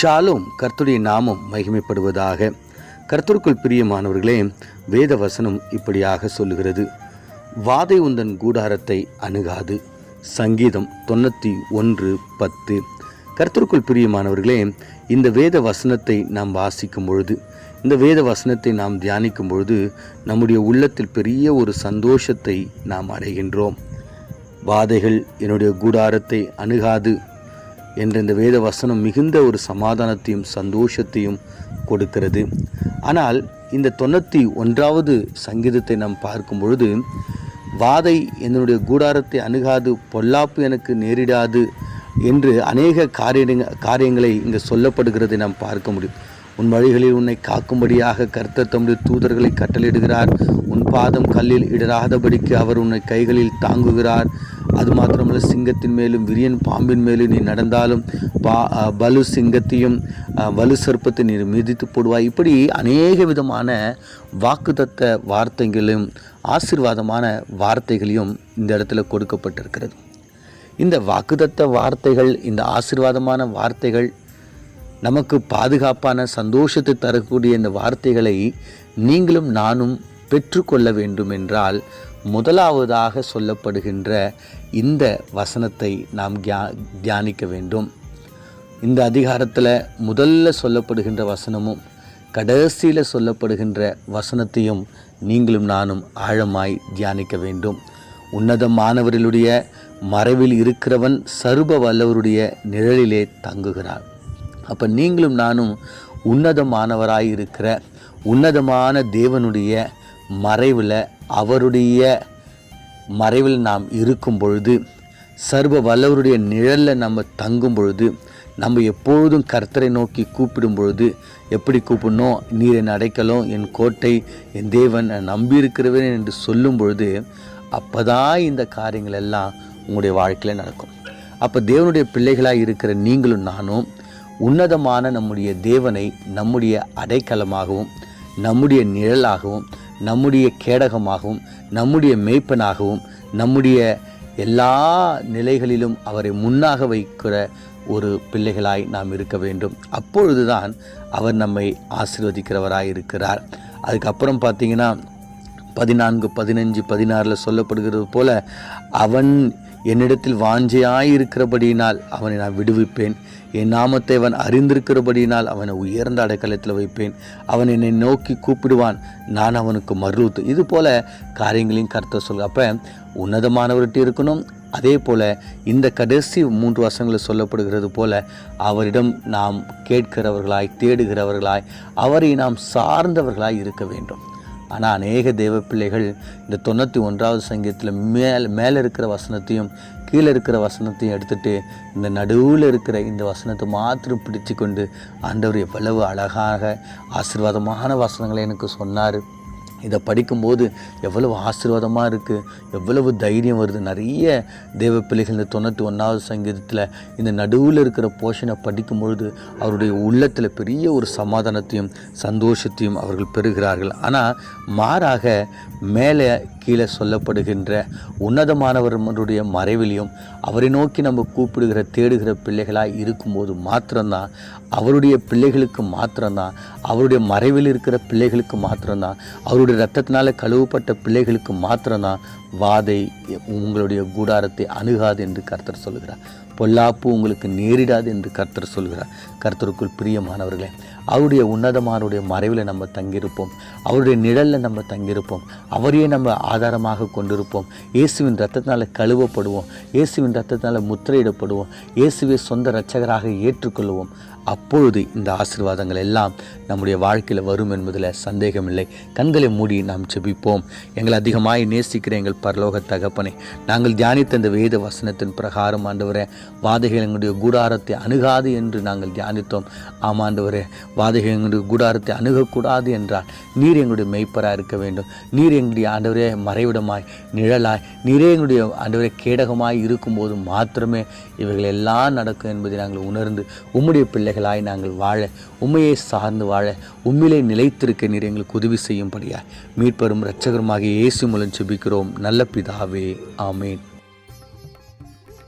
ஷாலும் கர்த்துடைய நாமம் மகிமைப்படுவதாக. கர்த்தருக்குள் பிரியமானவர்களே வேத வசனம் இப்படியாக சொல்லுகிறது. வாதை உந்தன் கூடாரத்தை அணுகாது. சங்கீதம் தொண்ணூற்றி ஒன்று பத்து. கர்த்தருக்குள் பிரியமானவர்களே இந்த வேத வசனத்தை நாம் வாசிக்கும் பொழுது இந்த வேத வசனத்தை நாம் தியானிக்கும் பொழுது நம்முடைய உள்ளத்தில் பெரிய ஒரு சந்தோஷத்தை நாம் அடைகின்றோம். வாதைகள் என்னுடைய கூடாரத்தை அணுகாது. என்ற இந்த வேத வசனம் மிகுந்த ஒரு சமாதானத்தையும் சந்தோஷத்தையும் கொடுக்கிறது. ஆனால் இந்த தொண்ணூற்றி ஒன்றாவது சங்கீதத்தை நாம் பார்க்கும் பொழுது வாதை என்னுடைய கூடாரத்தை அணுகாது பொல்லாப்பு எனக்கு நேரிடாது என்று அநேக காரியங்க காரியங்களை இங்கே சொல்லப்படுகிறதை நாம் பார்க்க முடியும். உன் வழிகளில் உன்னை காக்கும்படியாக கர்த்தர் தம்முடைய தூதர்களை கட்டளையிடுகிறார். உன் பாதம் கல்லில் இடராதபடிக்கு அவர் உன்னை கைகளில் தாங்குகிறார். அது மாத்திரமல்ல சிங்கத்தின் மேலும் விரியன் பாம்பின் மேலும் நீ நடந்தாலும் பா பலு சிங்கத்தையும் வலு சர்ப்பத்தை நீ மிதித்து போடுவாய். இப்படி அநேக விதமான வாக்குதத்த வார்த்தைகளும் ஆசீர்வாதமான வார்த்தைகளையும் இந்த இடத்துல கொடுக்கப்பட்டிருக்கிறது. இந்த வாக்குதத்த வார்த்தைகள் இந்த ஆசிர்வாதமான வார்த்தைகள் நமக்கு பாதுகாப்பான சந்தோஷத்தை தரக்கூடிய இந்த வார்த்தைகளை நீங்களும் நானும் பெற்றுக்கொள்ள வேண்டும் என்றால் முதலாவதாக சொல்லப்படுகின்ற இந்த வசனத்தை நாம் தியா தியானிக்க வேண்டும். இந்த அதிகாரத்தில் முதல்ல சொல்லப்படுகின்ற வசனமும் கடைசியில் சொல்லப்படுகின்ற வசனத்தையும் நீங்களும் நானும் ஆழமாய் தியானிக்க வேண்டும். உன்னதமானவர்களுடைய மறைவில் இருக்கிறவன் சர்வ வல்லவருடைய நிழலிலே தங்குகிறார் அப்போ நீங்களும் நானும் உன்னதமானவராய் இருக்கிற உன்னதமான தேவனுடைய மறைவில் அவருடைய மறைவில் நாம் இருக்கும் பொழுது சர்வ வல்லவருடைய நிழலில் நம்ம தங்கும் பொழுது நம்ம எப்பொழுதும் கர்த்தரை நோக்கி கூப்பிடும் பொழுது எப்படி கூப்பிடணும்? நீர் என் அடைக்கலம் என் கோட்டை என் தேவன் நான் நம்பியிருக்கிறவன் என்று சொல்லும் பொழுது அப்போதான் இந்த காரியங்கள் எல்லாம் உங்களுடைய வாழ்க்கையில் நடக்கும். அப்போ தேவனுடைய பிள்ளைகளாக இருக்கிற நீங்களும் நானும் உன்னதமான நம்முடைய தேவனை நம்முடைய அடைக்கலமாகவும் நம்முடைய நிழலாகவும் நம்முடைய கேடகமாகவும் நம்முடைய மேய்ப்பனாகவும் நம்முடைய எல்லா நிலைகளிலும் அவரை முன்னாக வைக்கிற ஒரு பிள்ளைகளாய் நாம் இருக்க வேண்டும். அப்பொழுதுதான் அவர் நம்மை ஆசிர்வதிக்கிறவராய் இருக்கிறார் அதுக்கப்புறம் பார்த்தீங்கன்னா பதினான்கு பதினஞ்சு பதினாறில் சொல்லப்படுகிறது போல அவன் என்னிடத்தில் வாஞ்சையாயிருக்கிறபடியினால் அவனை நான் விடுவிப்பேன். என் நாமத்தை அவன் அறிந்திருக்கிறபடியினால் அவனை உயர்ந்த அடைக்கலத்தில் வைப்பேன். அவன் என்னை நோக்கி கூப்பிடுவான். நான் அவனுக்கு மறுத்து. இது போல காரியங்களையும் கருத்தை சொல்ல அப்போ உன்னதமானவர்கிட்ட இருக்கணும். அதே போல் இந்த கடைசி மூன்று வருஷங்களில் சொல்லப்படுகிறது போல அவரிடம் நாம் கேட்கிறவர்களாய் தேடுகிறவர்களாய் அவரை நாம் சார்ந்தவர்களாய் இருக்க வேண்டும். ஆனால் அநேக தேவப்பிள்ளைகள் இந்த தொண்ணூற்றி ஒன்றாவது சங்கீதத்தில் மேல் மேலே இருக்கிற வசனத்தையும் கீழே இருக்கிற வசனத்தையும் எடுத்துட்டு இந்த நடுவில் இருக்கிற இந்த வசனத்தை மாத்திரம் பிடிச்சு கொண்டு ஆண்டவர் எவ்வளவு அழகாக ஆசீர்வாதமான வசனங்களை எனக்கு சொன்னார். இதை படிக்கும்போது எவ்வளவு ஆசீர்வாதமாக இருக்குது எவ்வளவு தைரியம் வருது. நிறைய தேவ பிள்ளைகள் இந்த தொண்ணூற்றி ஒன்றாவது சங்கீதத்தில் இந்த நடுவில் இருக்கிற போஷனை படிக்கும்பொழுது அவருடைய உள்ளத்தில் பெரிய ஒரு சமாதானத்தையும் சந்தோஷத்தையும் அவர்கள் பெறுகிறார்கள். ஆனால் மாறாக மேலே கீழே சொல்லப்படுகின்ற உன்னதமானவர்களுடைய மறைவிலையும் அவரை நோக்கி நம்ம கூப்பிடுகிற தேடுகிற பிள்ளைகளாக இருக்கும்போது மாத்திரம்தான். அவருடைய பிள்ளைகளுக்கு மாத்திரம்தான். அவருடைய மறைவில் இருக்கிற பிள்ளைகளுக்கு மாத்திரம்தான். அவருடைய ரத்தத்தினால் கழுவப்பட்ட பிள்ளைகளுக்கு மாத்திரம்தான். வாதை உங்களுடைய கூடாரத்தை அணுகாது என்று கர்த்தர் சொல்கிறார் பொல்லாப்பு உங்களுக்கு நேரிடாது என்று கர்த்தர் சொல்கிறார். கர்த்தருக்குள் பிரியமானவர்களே அவருடைய உன்னதமானுடைய மறைவில் நம்ம தங்கியிருப்போம். அவருடைய நிழலில் நம்ம தங்கியிருப்போம். அவரையே நம்ம ஆதாரமாக கொண்டிருப்போம். இயேசுவின் ரத்தத்தினால் கழுவப்படுவோம். இயேசுவின் ரத்தத்தினால் முத்திரையிடப்படுவோம். இயேசுவை சொந்த இரட்சகராக ஏற்றுக்கொள்வோம் அப்பொழுது இந்த ஆசீர்வாதங்கள் எல்லாம் நம்முடைய வாழ்க்கையில் வரும் என்பதில் சந்தேகமில்லை. கண்களை மூடி நாம் செபிப்போம் எங்களை அதிகமாய் நேசிக்கிற எங்கள் பரலோக தகப்பனை நாங்கள் தியானித்த இந்த வேத வசனத்தின் பிரகாரம் ஆண்டவரே வாதைகள் எங்களுடைய கூடாரத்தை அணுகாது என்று நாங்கள் தியானித்தோம். ஆமாண்டவரே வாதைகள் எங்களுடைய கூடாரத்தை அணுகக்கூடாது என்றால் நீர் எங்களுடைய மெய்ப்பராக இருக்க வேண்டும். நீர் எங்களுடைய ஆண்டவரே மறைவிடமாய் நிழலாய் நீரே எங்களுடைய ஆண்டவரே கேடகமாய் இருக்கும்போது மாத்திரமே இவைகள் எல்லாம் நடக்கும் என்பதை நாங்கள் உணர்ந்து உம்முடைய பிள்ளைகளாய் நாங்கள் வாழ உண்மையை சார்ந்து வாழ உண்மையிலே நிலைத்திருக்க நீர் எங்களுக்கு உதவி செய்யும்படியாய் மீட்பெரும் இரட்சகருமாக இயேசு மூலம் செபிக்கிறோம் நல்ல பிதாவே ஆமேன்.